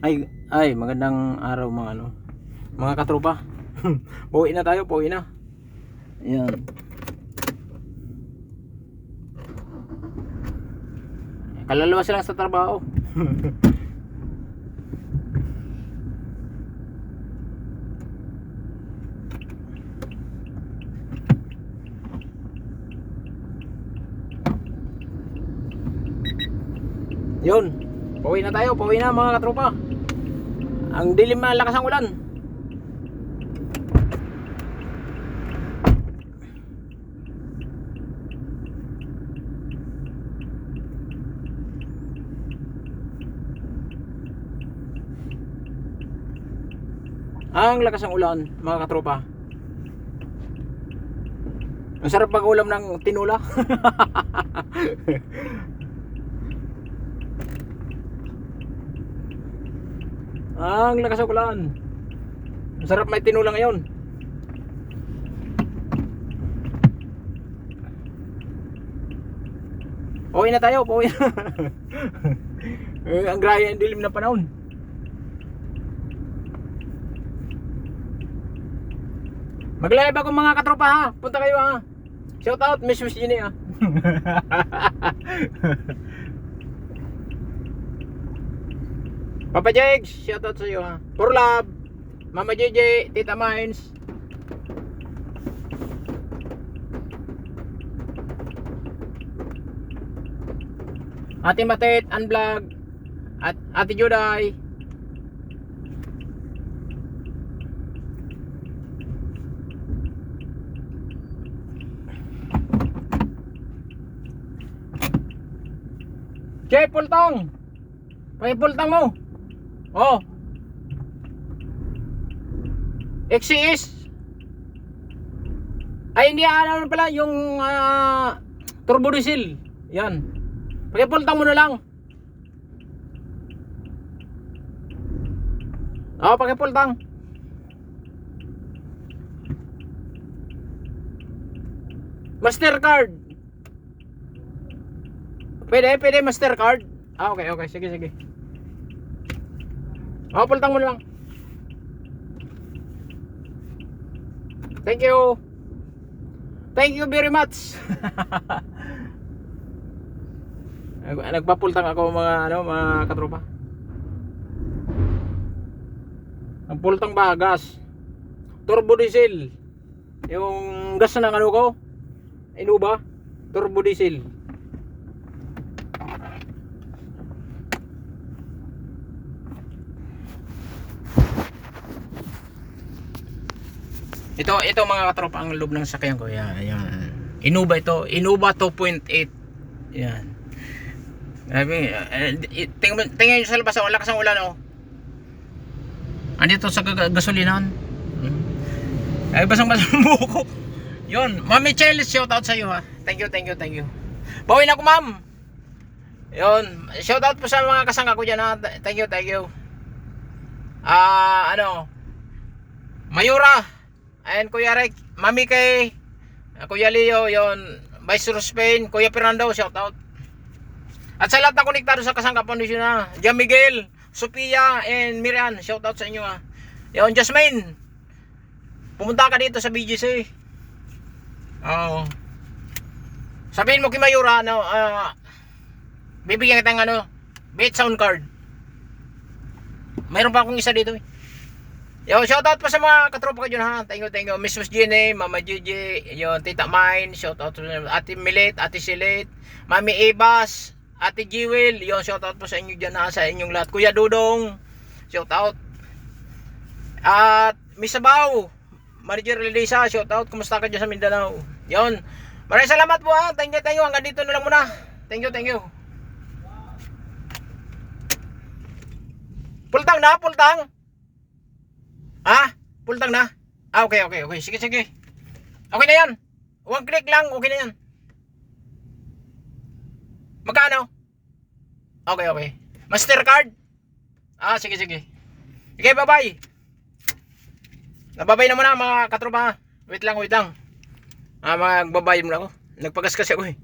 Ay, ay, magandang araw mga ano. Mga katropa. pauwi na tayo, pauwi na. Ayan. Kalalawas lang sa trabaho. Yun. Pauwi na tayo, pauwi na mga katropa. Ang dilim na lakas ang ulan. Ang lakas ng ulan, mga katropa. Ang sarap mag-ulam ng tinula. Ang lakas ng ulan. Ang sarap may tinula ngayon. Pauwi na tayo, pauwi na. Eh, ang graya ang dilim na panahon. Maglalab ako mga katropa ha. Punta kayo ha. Shout out Miss Miss Jenny ha. Papa Jegs, shout out sa iyo ha. For love. Mama JJ, Tita Mines. Ate Matet, Unvlog. At Ate Juday. Jay, pultong! Pakipultang mo! Oh! XCS! Ay, hindi ano pala, yung ah, turbo diesel. Yan. Pakipultang mo na lang. Oo, pakipultang. Mastercard. Pwede, pwede Mastercard. Ah, okay, okay. Sige, sige. Oh, pultang mo na lang. Thank you. Thank you very much. Nag- Nagpapultang ako mga ano, mga katropa. Ang pultang ba gas? Turbo diesel. Yung gas na ng ano ko? Inuba? Turbo diesel. Ito, ito mga katropa ang loob ng sakyan ko. Yan, yan. Inuba ito. Inuba 2.8. Yan. Grabe. eh, Tingnan, tingnan nyo sa labas. Ang lakas ng ulan oh. Andito sa ga- gasolinahan. Hmm. Ay, basang-basang ang buhok ko. Yun. Mami Chelis, shout out sa iyo ha. Thank you, thank you, thank you. Bawi na ko ma'am. Yun. Shout out po sa mga kasangka ko dyan ha. Thank you, thank you. Ah, ano. Mayura. Ayan, Kuya Rick. Mami kay uh, Kuya Leo, yon Vice Spain, Kuya Fernando, shout out. At sa lahat na konektado sa Kasangka Foundation na, Jan Miguel, Sophia, and Miriam, shout out sa inyo ha. Yon, Jasmine. Pumunta ka dito sa BGC. Oo. Sabihin mo kay Mayura, ano, ah, bibigyan kita ng ano, bait sound card. Mayroon pa akong isa dito eh. Yo, shoutout pa sa mga katropa ko dyan ha. Thank you, thank you. Miss Jenny, Mama Gigi, yon Tita Mine, shoutout to Ate Milet, Ate Silit, Mami Ibas, Ate Jewel, yon shoutout po sa inyo dyan ha, sa inyong lahat. Kuya Dudong, shoutout. At Miss Sabaw, Manager Lisa, shoutout. Kumusta ka dyan sa Mindanao? Yon. Maraming salamat po ha. Thank you, thank you. Hanggang dito na lang muna. Thank you, thank you. Pultang na, pultang. Ah, pultang na. Ah, okay, okay, okay. Sige, sige. Okay na yan. One click lang, okay na yan. Magkano? Okay, okay. Mastercard? Ah, sige, sige. Okay, bye-bye. Nababay na muna mga katropa. Wait lang, wait lang. Ah, magbabay muna ako. Nagpagas kasi ako eh.